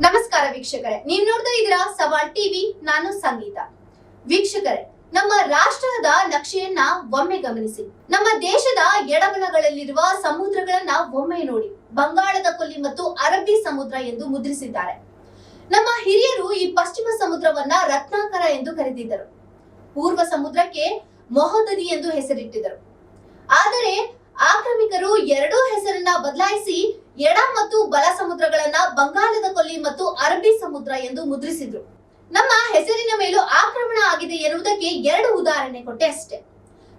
ನಮಸ್ಕಾರ ವೀಕ್ಷಕರೇ. ನೀವ್ ನೋಡ್ತಾ ಇದೀರ ಸವಾಲ್ ಟಿವಿ, ನಾನು ಸಂಗೀತ. ವೀಕ್ಷಕರೇ, ನಮ್ಮ ರಾಷ್ಟ್ರದ ನಕ್ಷೆಯನ್ನ ಒಮ್ಮೆ ಗಮನಿಸಿ. ನಮ್ಮ ದೇಶದ ಎಡಬಲಗಳಲ್ಲಿರುವ ಸಮುದ್ರಗಳನ್ನ ಒಮ್ಮೆ ನೋಡಿ. ಬಂಗಾಳದ ಕೊಲ್ಲಿ ಮತ್ತು ಅರಬ್ಬಿ ಸಮುದ್ರ ಎಂದು ಮುದ್ರಿಸಿದ್ದಾರೆ. ನಮ್ಮ ಹಿರಿಯರು ಈ ಪಶ್ಚಿಮ ಸಮುದ್ರವನ್ನ ರತ್ನಾಕರ ಎಂದು ಕರೆದಿದ್ದರು. ಪೂರ್ವ ಸಮುದ್ರಕ್ಕೆ ಮೊಹದದಿ ಎಂದು ಹೆಸರಿಟ್ಟಿದ್ದರು. ಆದರೆ, ಆಕ್ರಮಿಕರು ಎರಡೂ ಹೆಸರನ್ನ ಬದಲಾಯಿಸಿ ಎಡ ಮತ್ತು ಬಲ ಸಮುದ್ರಗಳನ್ನ ಬಂಗಾಳದ ಕೊಲ್ಲಿ ಮತ್ತು ಅರಬ್ಬಿ ಸಮುದ್ರ ಎಂದು ಮುದ್ರಿಸಿದ್ರು. ನಮ್ಮ ಹೆಸರಿನ ಮೇಲೂ ಆಕ್ರಮಣ ಆಗಿದೆ ಎನ್ನುವುದಕ್ಕೆ ಎರಡು ಉದಾಹರಣೆ ಕೊಟ್ಟೆ ಅಷ್ಟೇ.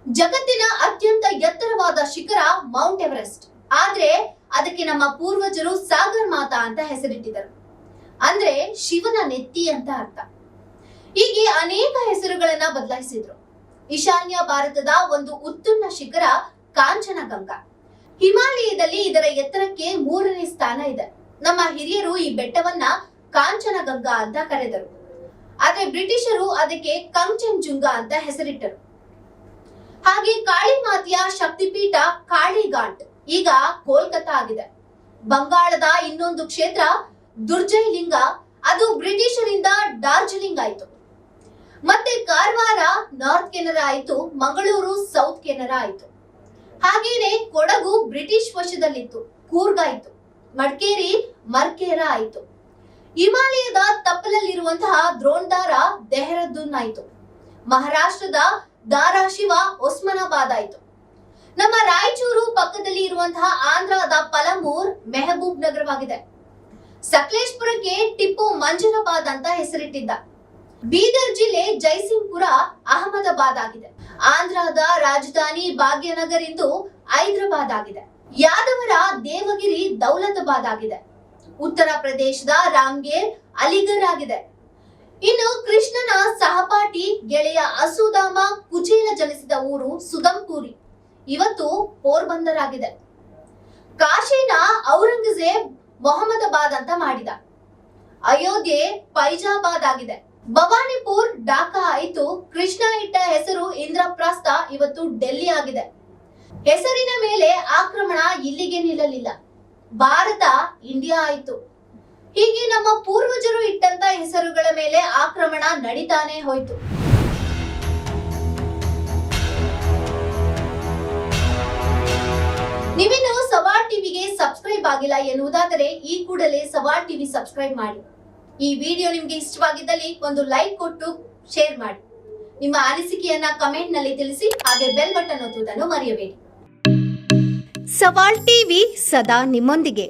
ಜಗತ್ತಿನ ಅತ್ಯಂತ ಎತ್ತರವಾದ ಶಿಖರ ಮೌಂಟ್ ಎವರೆಸ್ಟ್. ಆದ್ರೆ ಅದಕ್ಕೆ ನಮ್ಮ ಪೂರ್ವಜರು ಸಾಗರ್ ಮಾತಾ ಅಂತ ಹೆಸರಿಟ್ಟಿದರು ಅಂದ್ರೆ ಶಿವನ ನೆತ್ತಿ ಅಂತ ಅರ್ಥ. ಹೀಗೆ ಅನೇಕ ಹೆಸರುಗಳನ್ನ ಬದಲಾಯಿಸಿದ್ರು. ಈಶಾನ್ಯ ಭಾರತದ ಒಂದು ಉತ್ತುಂಗ ಶಿಖರ ಕಾಂಚನಗಂಗಾ. ಹಿಮಾಲಯದಲ್ಲಿ ಇದರ ಎತ್ತರಕ್ಕೆ ಮೂರನೇ ಸ್ಥಾನ ಇದೆ. ನಮ್ಮ ಹಿರಿಯರು ಈ ಬೆಟ್ಟವನ್ನ ಕಾಂಚನಗಂಗಾ ಅಂತ ಕರೆದರು. ಆದ್ರೆ ಬ್ರಿಟಿಷರು ಅದಕ್ಕೆ ಕಂಚನ್ಜುಂಗ ಅಂತ ಹೆಸರಿಟ್ಟರು. ಹಾಗೆ ಕಾಳಿಮಾತೆಯ ಶಕ್ತಿಪೀಠ ಕಾಳಿಘಾಟ್ ಈಗ ಕೋಲ್ಕತಾ ಆಗಿದೆ. ಬಂಗಾಳದ ಇನ್ನೊಂದು ಕ್ಷೇತ್ರ ದುರ್ಜಯಲಿಂಗ ಅದು ಬ್ರಿಟಿಷರಿಂದ ಡಾರ್ಜಿಲಿಂಗ್ ಆಯ್ತು. ಮತ್ತೆ ಕಾರವಾರ ನಾರ್ತ್ ಕೆನರಾ ಆಯ್ತು, ಮಂಗಳೂರು ಸೌತ್ ಕೆನರಾ ಆಯ್ತು. ಹಾಗೇನೆ ಕೊಡಗು ಬ್ರಿಟಿಷ್ ವಶದಲ್ಲಿತ್ತು, ಕೂರ್ಗಾಯಿತು, ಮಡಿಕೇರಿ, ಮರ್ಕೇರ ಆಯ್ತು. ಹಿಮಾಲಯದ ತಪ್ಪಲಲ್ಲಿರುವಂತಹ ದ್ರೋಣ್ದಾರ ದೆಹರದ್ದೂನ್ ಆಯ್ತು ಮಹಾರಾಷ್ಟ್ರದ ದಾರಾಶಿವ ಒಸ್ಮಾನಾಬಾದ್ ಆಯ್ತು. ನಮ್ಮ ರಾಯಚೂರು ಪಕ್ಕದಲ್ಲಿ ಇರುವಂತಹ ಆಂಧ್ರದ ಪಲಮೂರ್ ಮೆಹಬೂಬ್ ನಗರವಾಗಿದೆ. ಸಕಲೇಶ್ಪುರಕ್ಕೆ ಟಿಪ್ಪು ಮಂಜುನಬಾದ್ ಅಂತ ಹೆಸರಿಟ್ಟಿದ್ದ. ಬೀದರ್ ಜಿಲ್ಲೆ ಜೈಸಿಂಗ್ಪುರ ಅಹಮದಾಬಾದ್ ಆಗಿದೆ. ಆಂಧ್ರದ ರಾಜಧಾನಿ ಭಾಗ್ಯನಗರ್ ಇಂದು ಹೈದರಾಬಾದ್ ಆಗಿದೆ. ಯಾದವರ ದೇವಗಿರಿ ದೌಲತಾಬಾದ್ ಆಗಿದೆ. ಉತ್ತರ ಪ್ರದೇಶದ ರಾಮ್ಗೇರ್ ಅಲಿಗರ್ ಆಗಿದೆ. ಇನ್ನು ಕೃಷ್ಣನ ಸಹಪಾಠಿ ಗೆಳೆಯ ಅಸುಧಾಮ ಕುಚೇಲ ಜನಿಸಿದ ಊರು ಸುಧಂಪುರಿ. ಇವತ್ತು ಪೋರ್ಬಂದರ್ ಆಗಿದೆ. ಕಾಶಿನ ಔರಂಗಜೇಬ್ ಮೊಹಮ್ಮದಾಬಾದ್ ಅಂತ ಮಾಡಿದ. ಅಯೋಧ್ಯೆ ಫೈಜಾಬಾದ್ ಆಗಿದೆ. ಭವಾನಿಪುರ್ ಡಾಕಾ ಆಯಿತು. ಕೃಷ್ಣ ಇಟ್ಟ ಹೆಸರು ಇಂದ್ರಪ್ರಸ್ಥ ಇವತ್ತು ಡೆಲ್ಲಿ ಆಗಿದೆ. ಹೆಸರಿನ ಮೇಲೆ ಆಕ್ರಮಣ ಇಲ್ಲಿಗೆ ನಿಲ್ಲಲಿಲ್ಲ. ಭಾರತ, ಇಂಡಿಯಾ ಆಯಿತು. ಹೀಗೆ ನಮ್ಮ ಪೂರ್ವಜರು ಇಟ್ಟಂತ ಹೆಸರುಗಳ ಮೇಲೆ ಆಕ್ರಮಣ ನಡೀತಾನೆ ಹೋಯ್ತು. ನೀವಿನ್ನು ಸವಾರ್ ಟಿವಿಗೆ ಸಬ್ಸ್ಕ್ರೈಬ್ ಆಗಿಲ್ಲ ಎನ್ನುವುದಾದರೆ ಈ ಕೂಡಲೇ ಸವಾರ್ ಟಿವಿ ಸಬ್ಸ್ಕ್ರೈಬ್ ಮಾಡಿ. ಈ ವಿಡಿಯೋ ನಿಮ್ಗೆ ಇಷ್ಟವಾಗಿದ್ದಲ್ಲಿ ಒಂದು ಲೈಕ್ ಕೊಟ್ಟು ಶೇರ್ ಮಾಡಿ. ನಿಮ್ಮ ಅನಿಸಿಕೆಯನ್ನ ಕಮೆಂಟ್ನಲ್ಲಿ ತಿಳಿಸಿ, ಹಾಗೆ ಬೆಲ್ ಬಟನ್ ಒತ್ತುವುದನ್ನು ಮರೆಯಬೇಡಿ. ಸವಾಲ್ ಟಿವಿ ಸದಾ ನಿಮ್ಮೊಂದಿಗೆ.